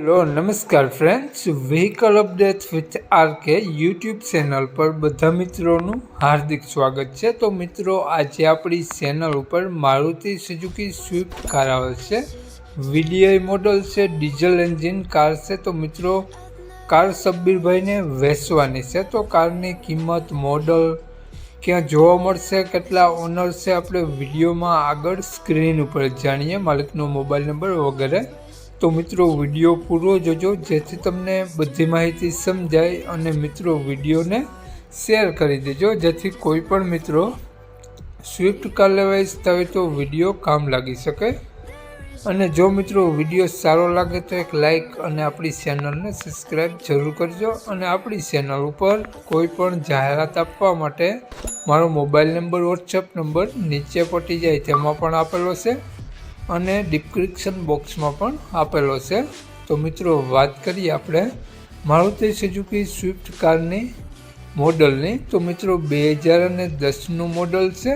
Hello, નમસ્કાર friends vehicle update with R K YouTube channel પર બધા મિત્રોનું હાર્દિક સ્વાગત છે. તો મિત્રો, આજે આપણી ચેનલ ઉપર મારુતિ સુઝુકી સ્વિફ્ટ કાર આવે છે. વીડીઆઈ મોડલ છે ડીઝલ એન્જિન કાર છે. તો મિત્રો કાર સબ્બીરભાઈને વેચવાની છે. તો કારની કિંમત મોડલ ક્યાં જોવા મળશે, કેટલા ઓનર છે, આપણે વિડીયોમાં આગળ સ્ક્રીન ઉપર જાણીએ. માલિકનો મોબાઈલ નંબર વગેરે તો મિત્રો, વીડિયો પૂરો જોજો. જેથી તમને બધી માહિતી સમજાય અને મિત્રો, વિડીયોને શેર કરી દેજો. જેથી કોઈ પણ મિત્રો સ્વિફ્ટ કાર લેવા ઈચ્છતા હોય તો વીડિયો કામ લાગી શકે. અને જો મિત્રો, વીડિયો સારો લાગે તો એક લાઈક અને આપણી ચેનલને સબસ્ક્રાઈબ જરૂર કરજો. અને આપણી ચેનલ ઉપર કોઈ પણ જાહેરાત આપવા માટે મારો મોબાઈલ નંબર, વોટ્સએપ નંબર નીચે પટી જાય, તેમાં પણ આપેલો છે. અને ડિસ્ક્રિપ્શન બોક્સમાં પણ આપેલો છે. તો મિત્રો, વાત કરીએ આપણે મારુતિ સુઝુકી સ્વિફ્ટ કારની મોડલની. તો મિત્રો બે હજાર અને દસનું મોડલ છે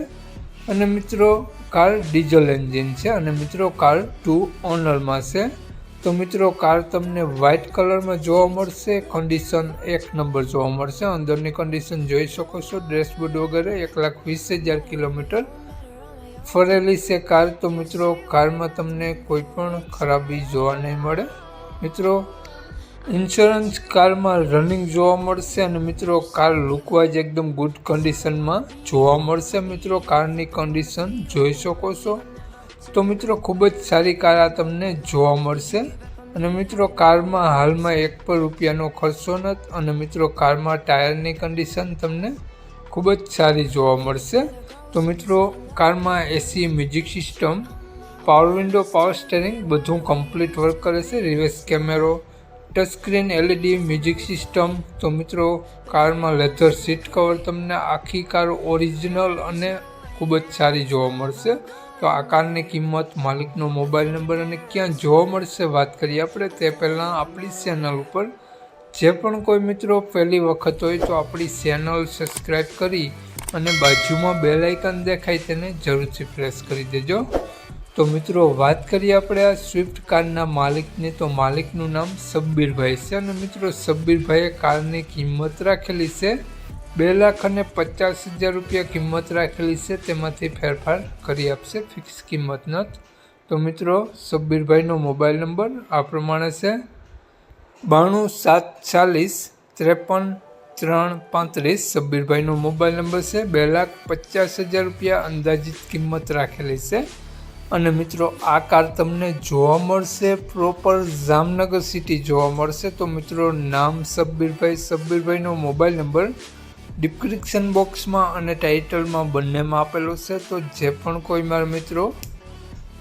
અને મિત્રો, કાર ડીઝલ એન્જિન છે અને મિત્રો, કાર ટુ ઓનરમાં છે. તો મિત્રો, કાર તમને વ્હાઇટ કલરમાં જોવા મળશે કન્ડિશન એક નંબર જોવા મળશે. અંદરની કન્ડિશન જોઈ શકો છો, ડ્રેસબોર્ડ વગેરે એક લાખ વીસ હજાર કિલોમીટર ફરેલી છે કાર. તો મિત્રો, કારમાં તમને કોઈ પણ ખરાબી જોવા નહીં મળે. મિત્રો ઇન્સ્યોરન્સ કારમાં રનિંગ જોવા મળશે અને મિત્રો, કાર લુકવાઇઝ એકદમ ગુડ કન્ડિશનમાં જોવા મળશે. મિત્રો, કારની કન્ડિશન જોઈ શકો છો. તો મિત્રો, ખૂબ જ સારી કાર આ તમને જોવા મળશે. અને મિત્રો, કારમાં હાલમાં એક પર રૂપિયાનો ખર્ચો નથી. અને મિત્રો, કારમાં ટાયરની કન્ડિશન તમને ખૂબ જ સારી જોવા મળશે. તો મિત્રો, કારમાં AC music system power window power steering બધું કમ્પ્લીટ વર્ક કરે છે. Reverse camera touch screen LED music system તો મિત્રો, કારમાં લેધર સીટ કવર તમને આખી કાર ઓરિજિનલ અને ખૂબ જ સારી જોવા મળશે. તો આ કારની કિંમત, માલિકનો મોબાઈલ નંબર અને ક્યાં જોવા મળશે વાત કરીએ આપણે, તે પહેલાં આપણી ચેનલ ઉપર જે પણ કોઈ મિત્રો પહેલી વખત હોય તો આપણી ચેનલ સબસ્ક્રાઈબ કરી અને બાજુમાં બે લાઇકન દેખાય તેને જરૂરથી પ્રેસ કરી દેજો. તો મિત્રો, વાત કરીએ આપણે આ સ્વિફ્ટ કારના માલિકની. તો માલિકનું નામ સબ્બીરભાઈ છે અને મિત્રો, સબ્બીરભાઈએ કારની કિંમત રાખેલી છે બે લાખ અને પચાસ હજાર રૂપિયા કિંમત રાખેલી છે. તેમાંથી ફેરફાર કરી આપશે ફિક્સ કિંમત નથી તો મિત્રો, સબ્બીરભાઈનો મોબાઈલ નંબર આ પ્રમાણે છે. બાણું સાત ચાલીસ ત્રેપન ત્રણ પાંત્રીસ સબ્બીરભાઈનો મોબાઈલ નંબર છે. બે લાખ પચાસ હજાર રૂપિયા અંદાજિત કિંમત રાખેલી છે. અને મિત્રો, આ કાર તમને જોવા મળશે પ્રોપર જામનગર સિટી જોવા મળશે. તો મિત્રો, નામ સબ્બીરભાઈ, સબ્બીરભાઈનો મોબાઈલ નંબર ડિસ્ક્રિપ્શન બોક્સમાં અને ટાઇટલમાં બંનેમાં આપેલો છે. તો જે પણ કોઈ મારા મિત્રો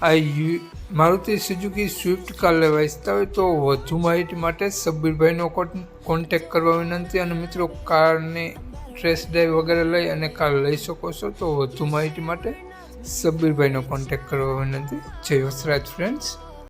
આ યુ, મારુતિ સુઝુકી સ્વિફ્ટ કાર લેવા હોય તો વધુ માહિતી માટે સબ્બીરભાઈનો કોન્ટેક કરવા વિનંતી અને મિત્રો કારની ટ્રેસ ડ્રાઈવ વગેરે લઈ અને કાર લઈ શકો છો તો વધુ માહિતી માટે સબ્બીરભાઈનો કોન્ટેક કરવા વિનંતી. જય વસરાજ ફ્રેન્ડ્સ